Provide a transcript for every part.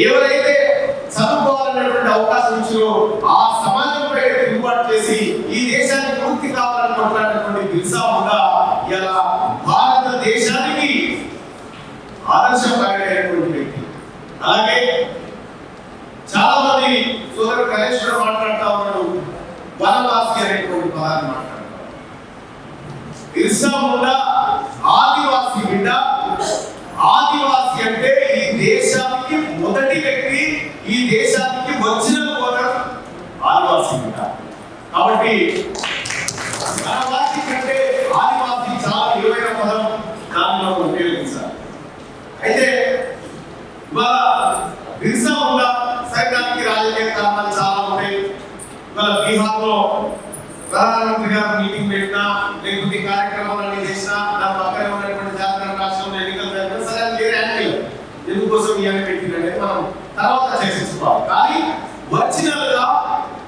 ఎవరైతే చదువుకోవాలన్నటువంటి అవకాశం ఇచ్చినో ఆ సమాజంపై తిరుగుబాటు చేసి ఈ దేశానికి పూర్తి కావాలని మాట్లాడినటువంటి బిర్సా ముండా ఇలా భారతదేశానికి ఆదర్శప్రాయుడైనటువంటి వ్యక్తి. అలాగే చాలా మంది సోదరు గణేశ్వరుడు మాట్లాడుతూ ఉన్నాడు వనవాసి అనేటువంటి పదాన్ని మాట్లాడతారు బిర్సా ముండా ఆదివాసి బిడ్డ. ఆదివాసి అంటే ఈ దేశానికి మొదటి వ్యక్తి ఈ దేశానికి వచ్చిన ఓటర్ ఆదివాసి కాబట్టి ఆదివాసీ కంటే ఆదివాసీ చాలా విలువైన పదం దాన్ని మనం ఉపయోగించాలి.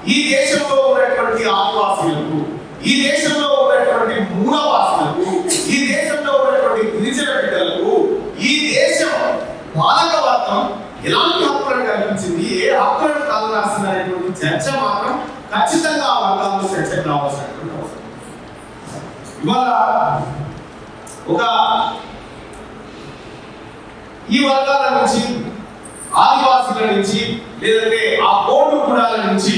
ఈ దేశంలో ఉన్నటువంటి ఆదివాసులకు ఈ దేశంలో ఉన్నటువంటి మూలవాసులకు ఈ దేశంలో ఉన్నటువంటి గిరిజన బిడ్డలకు ఈ దేశం పాలకవర్గం ఎలాంటి హక్కులను కల్పించింది? ఏ హక్కులను కలగాల్సింది చర్చ మాత్రం ఖచ్చితంగా ఆ వర్గాల్లో చర్చకు రావాల్సినటువంటి అవసరం. ఇవాళ ఒక ఈ వర్గాల నుంచి ఆదివాసుల నుంచి లేదంటే ఆ కోటు గుణాల నుంచి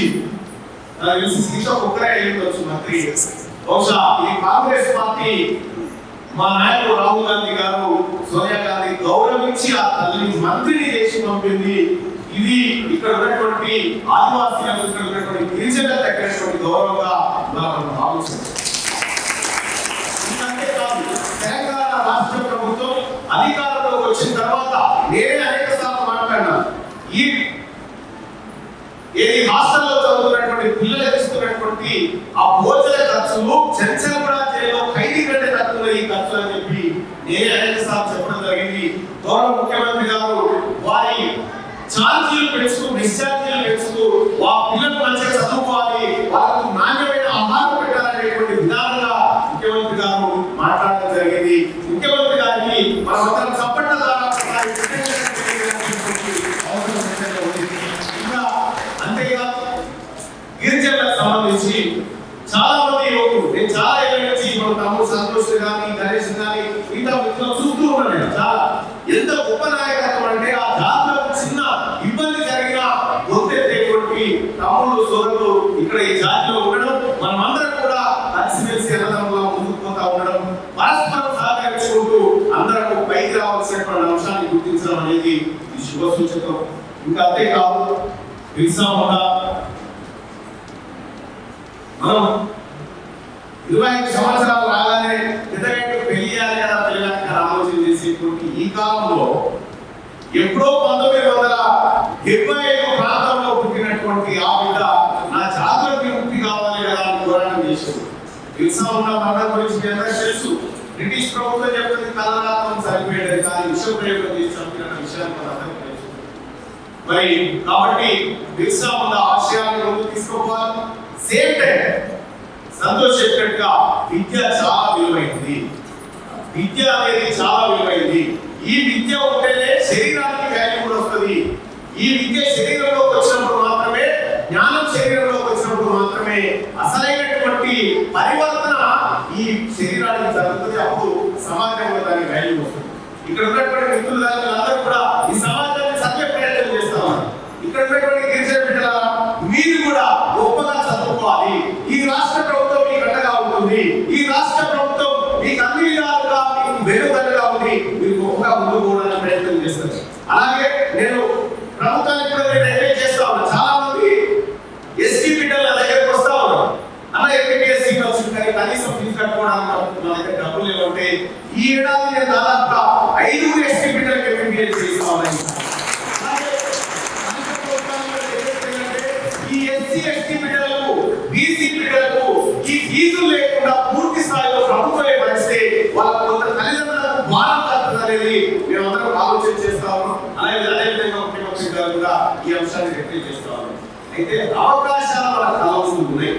నాకు తెలిసి శిక్ష ఒక్కరే ఉండొచ్చు మంత్రి బహుశా ఈ కాంగ్రెస్ పార్టీ మా నాయకుడు రాహుల్ గాంధీ గారు సోనియా గాంధీ గౌరవించి ఆ తల్లిని మంత్రిని చేసి పంపింది. ఇది ఇక్కడ ఉన్నటువంటి ఆదివాసీలకు ఇక్కడ ఉన్నటువంటి గిరిజనులకు తగ్గినటువంటి గౌరవంగా మనం భావిస్తున్నాం. కాదు తెలంగాణ రాష్ట్ర ప్రభుత్వం అధికారంలోకి వచ్చిన తర్వాత నేనే అనేక సార్లు మాట్లాడినా ఈ ఏది చదువుతున్నటువంటి పిల్లలకు ఇస్తున్నటువంటి ఆ భోజన ఖర్చులు చంచలపడ జైల్లో ఖైదీ కంటే తక్కువ ఈ ఖర్చులు అని చెప్పి నేనే అనేక సార్లు చెప్పడం జరిగింది. గౌరవ ముఖ్యమంత్రి గారు వారి ఛార్జీలు పెంచుతూ డిశ్చార్జీలు పెంచుతూ ఆ పిల్లలు మంచిగా చదువుకోవాలి వాళ్ళకు నాణ్యమైన ఆహారం పెట్టాలనేటువంటి విధానంగా ముఖ్యమంత్రి గారు మాట్లాడడం జరిగింది. ముఖ్యమంత్రి గారికి మనం అందరం చప్పట్ల ద్వారా ఒకసారి కృతజ్ఞతలు తెలియజేయాల్సినటువంటి అవసరం ఎంతైనా ఉంది. ఇంకా అంతేకాదు గిరిజనులకు సంబంధించి చాలా మంది యువకులు నేను చాలా ఏళ్ళ నుంచి మన తమ్ముడు సంతోష్ గాని గణేష్ గాని మిగతా మిత్రులు చూస్తూ ఉన్నాను నేను చాలా ఎంత గొప్ప నాయకత్వం అంటే ఆ జాతులకు చిన్న ఇబ్బంది జరిగినా గొంతెత్తేటువంటి తమ్ముళ్ళు సోదరులు ఇక్కడ ఈ జాతిలో ఉండడం మనమందరం కూడా కలిసిమెలిసి అన్నదమ్ములా ముందుకు పోతా ఉండడం పరస్పరం సహకరించుకుంటూ అందరం పైకి రావాల్సినటువంటి అంశాన్ని గుర్తించడం అనేది ఈ శుభ సూచకం. ఇంకా అంతేకాదు బిర్సా ముండా మనం ఇరవై ఐదు సంవత్సరాలు రాగానే పెద్దగైతే పెళ్ళి చేయాలి కదా పిల్లలకి ఆలోచన చేసేటువంటి ఈ కాలంలో ఎప్పుడో పంతొమ్మిది వందల ఇరవై ఐదు ప్రాంతంలో పుట్టినటువంటి ఆ బిడ్డ నా జాతర ముక్తి కావాలి కదా అని పోరాటం చేశారు బిర్సా ముండా మన గురించి తెలుసు. బ్రిటిష్ ప్రభుత్వం చెప్పింది కలరాత్మం సరిపోయేది కానీ విష ప్రయోగం చేసి చంపిన విషయాన్ని మనందరికీ తెలుసు మరి కాబట్టి బిర్సా ఉన్న ఆశయాన్ని ముందుకు తీసుకోవాలి. సేమ్ టైం సంతోష్ చెప్పినట్టుగా విద్య చాలా విలువైంది. విద్య అనేది చాలా విలువైంది. ఈ విద్య ఉంటేనే శరీరానికి వాల్యూ కూడా వస్తుంది. ఈ విద్య శరీరంలోకి వచ్చినప్పుడు మాత్రమే జ్ఞానం శరీరంలోకి వచ్చినప్పుడు మాత్రమే అసలైన పరివర్తన ఈ శరీరానికి జరుగుతుంది అప్పుడు సమాజంలో దానికి వాల్యూ వస్తుంది ఇక్కడ ఉన్నటువంటి మిత్రులు అందరూ కూడా ఈ సమాజాన్ని సత్య ప్రయత్నం చేస్తా ఉన్నారు ఇక్కడ ఉన్నటువంటి గిరిజన బిడ్డలారా మీరు కూడా గొప్పగా చదువుకోవాలి ఈ రాష్ట్ర ప్రభుత్వం మీకు అండగా ఉంటుంది ఈ రాష్ట్ర ప్రభుత్వం మీకు అన్ని విధాలుగా మీకు వెనుకగా ఉంది మీరు గొప్పగా ముందుకు పోవడానికి ప్రయత్నం చేస్తారు అలాగే నేను ప్రభుత్వానికి కూడా నేను ఎంకరేజ్ చేస్తా ఉన్నాను చాలా మంది ఎస్టీ బిడ్డలు నా దగ్గరకు వస్తా ఉన్నారు అన్న ఎంపీఎస్ సీట్ వచ్చింది కానీ కనీసం ఫీజు కట్టుకోవడానికి మా దగ్గర డబ్బులు లేవంటే ఈ ఏడాది నేను దాదాపుగా ఐదుగురు ఎస్టీ బిడ్డలకు ఎంపీఎస్ చేస్తా ఉన్నాను అలాగే రాష్ట్ర ప్రభుత్వాలు ఏంటంటే ఈ ఎస్సీ ఎస్టీ బిడ్డలకు బీసీ బిడ్డలకు ఈ ఫీజులు లేకుండా పూర్తి స్థాయిలో ప్రభుత్వమే భరిస్తే వాళ్ళ కొంత తల్లిదండ్రులకు భారం తగ్గుతుంది అనేది మేమందరం ఆలోచన చేస్తా ఉన్నాం అలాగే అదేవిధంగా ముఖ్యమంత్రి గారు కూడా ఈ అంశాన్ని వ్యక్తం చేస్తా ఉన్నాం అయితే అవకాశాలు మన కావాల్సి ముందు ఉన్నాయి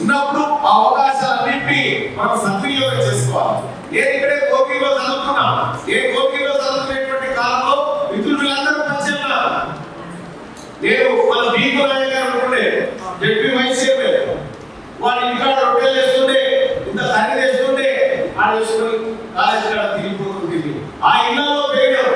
ఉన్నప్పుడు ఆ అవకాశాలన్నింటినీ మనం సద్వినియోగం చేసుకోవాలి. నేను ఇక్కడే కోకిలో చదువుకున్నా ఏ కోకిలో చదువుకునేటువంటి కాలంలో మిత్రులందరూ పరిచయం నేను మన బీకు నాయక్ గారు ఉంటుండే జడ్పీ వైస్ చైర్మన్. వాడు ఇంటికాడ రొట్టెలు వేస్తుండే ఇంత కర్రీ వేస్తుండే ఆడ వేసుకొని కాలేజ్ కాడ తిరిగిపోతుంది ఆ ఇళ్ళలో పెరిగారు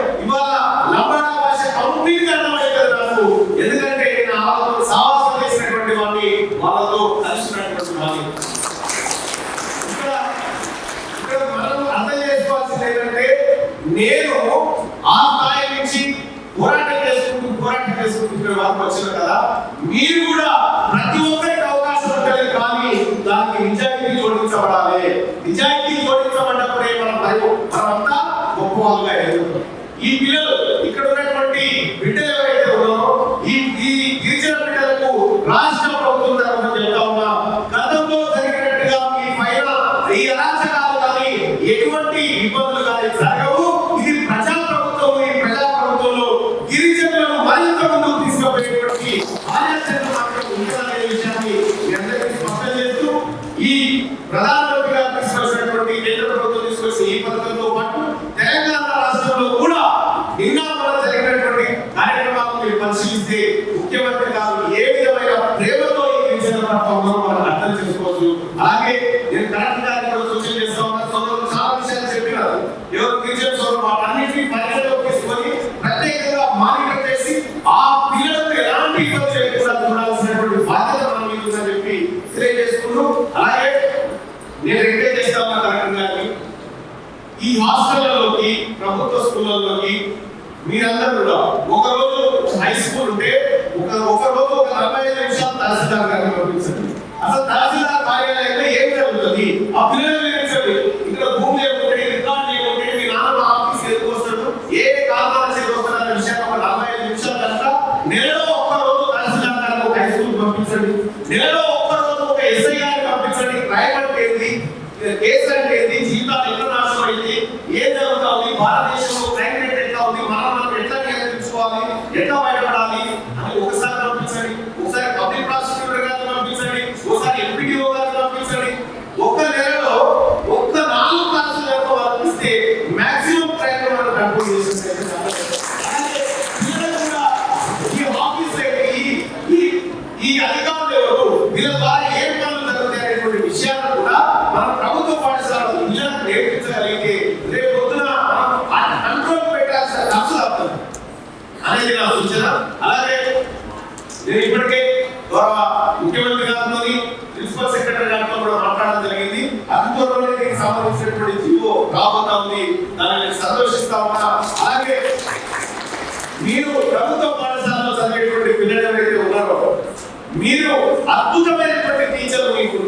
నేను ఆ స్థాయి నుంచి పోరాటం చేసుకుంటూ పోరాటం చేసుకుంటూ ఇక్కడ వరకు వచ్చిన కదా మీరు కూడా ప్రతి ఒక్కరికి అవకాశం ఉంటుంది కానీ దానికి నిజాయితీ జోడించబడాలి. నిజాయితీ జోడించబడ్డప్పుడే మనం మనమంతా గొప్ప వాళ్ళుగా ఎదుగుతాం. ఈ పిల్లలు ఇక్కడ ఉన్నటువంటి బిడ్డలు ఒక ఒక రోజు ఒక నలభై ఐదు నిమిషాలు తహసీల్దార్ గారిని పంపించండి. అసలు తహసీల్దార్ కార్యాలయంలో ఏం జరుగుతుంది ఆ పిల్లలు వినిపించండి ఇక్కడ భూమి ఏముంటాయి రికార్డు ఏముంటాయి మీ నాన్న ఆఫీస్ ఎందుకు వస్తాడు ఏ కారణాలు చేత వస్తాడన్న విషయాన్ని ఒక నలభై ఐదు నిమిషాలు కనుక నెలలో ఒక్క రోజు తహసీల్దార్ గారిని ఒక హై స్కూల్ పంపించండి. నెలలో ఒక్క రోజు ఒక ఎస్ఐ గారిని పంపించండి. క్రైమ్ అంటే ఏంది కేసు అంటే ఏంది? జీవితాలు ఎక్కడ నాశనం అయింది ఏం జరుగుతుంది భారతదేశంలో క్రైమ్ రేట్ ఎట్లా ఉంది మనం మనం ఎట్లా నియంత్రించుకోవాలి ఎట్లా బయటపడాలి అని ఒకసారి పంపించండి ఒకసారి పబ్లిక్ ప్రాసిక్యూటర్ గారిని పంపించండి ఒకసారి ఎంపీడీఓ గారిని పంపించండి ఒక్క నెలలో ఒక్క నాలుగు క్లాసులు కనుక వాళ్ళకి ఇస్తే మాక్సిమం క్రైమ్ మనం కంట్రోల్ చేసేది అలాగే పిల్లలు కూడా ఈ ఆఫీస్ ఈ ఈ ఈ అధికారులు ఎవరు? వీళ్ళ ద్వారా ఏం పనులు జరుగుతాయనేటువంటి విషయాలు కూడా మన ప్రభుత్వ పాఠశాలలో పిల్లలకు నేర్పించగలిగితే రేపు పొద్దున మనం కంట్రోల్ పెట్టాల్సిన ఖర్చు తప్పుతుంది అనేది నా సూచన. అలాగే నేను ఇప్పటికే గౌరవ ముఖ్యమంత్రి గారితో ప్రిన్సిపల్ సెక్రటరీ గారితో కూడా మాట్లాడడం జరిగింది. అతి త్వరలోనే దీనికి సంబంధించినటువంటి జీవో రాబోతా ఉంది. దాన్ని సంతోషిస్తా ఉన్నా. అలాగే మీరు ప్రభుత్వ పాఠశాలలో చదివేటువంటి పిల్లలు ఎవరైతే ఉన్నారో మీరు అద్భుతమైనటువంటి టీచర్లు ఇప్పుడు